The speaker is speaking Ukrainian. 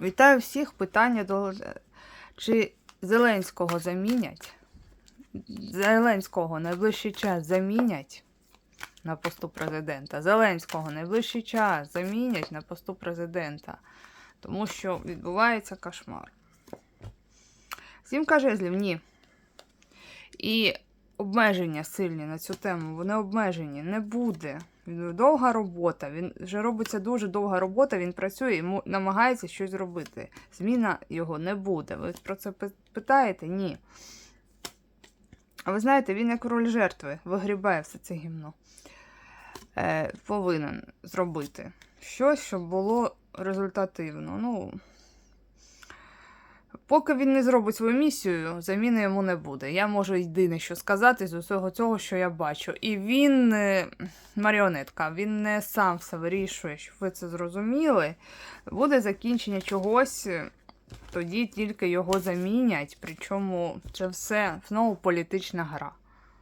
Вітаю всіх. Питання до чи Зеленського замінять? Зеленського найближчий час замінять на посту президента. Зеленського найближчий час замінять на посту президента. Тому що відбувається кошмар. Сімка жезлів, ні. І обмеження сильні на цю тему, вони обмежені, не буде. Довга робота, він вже робиться дуже довга робота, він працює і намагається щось зробити. Зміна його не буде. Ви про це питаєте? Ні. А ви знаєте, він як роль жертви вигрібає все це гімно. Е, повинен зробити щось, щоб було результативно. Ну, Поки він не зробить свою місію, заміни йому не буде. Я можу єдине що сказати з усього цього, що я бачу. І він е, маріонетка, він не сам все вирішує, щоб ви це зрозуміли. Буде закінчення чогось, е, тоді тільки його замінять. Причому це все знову політична гра.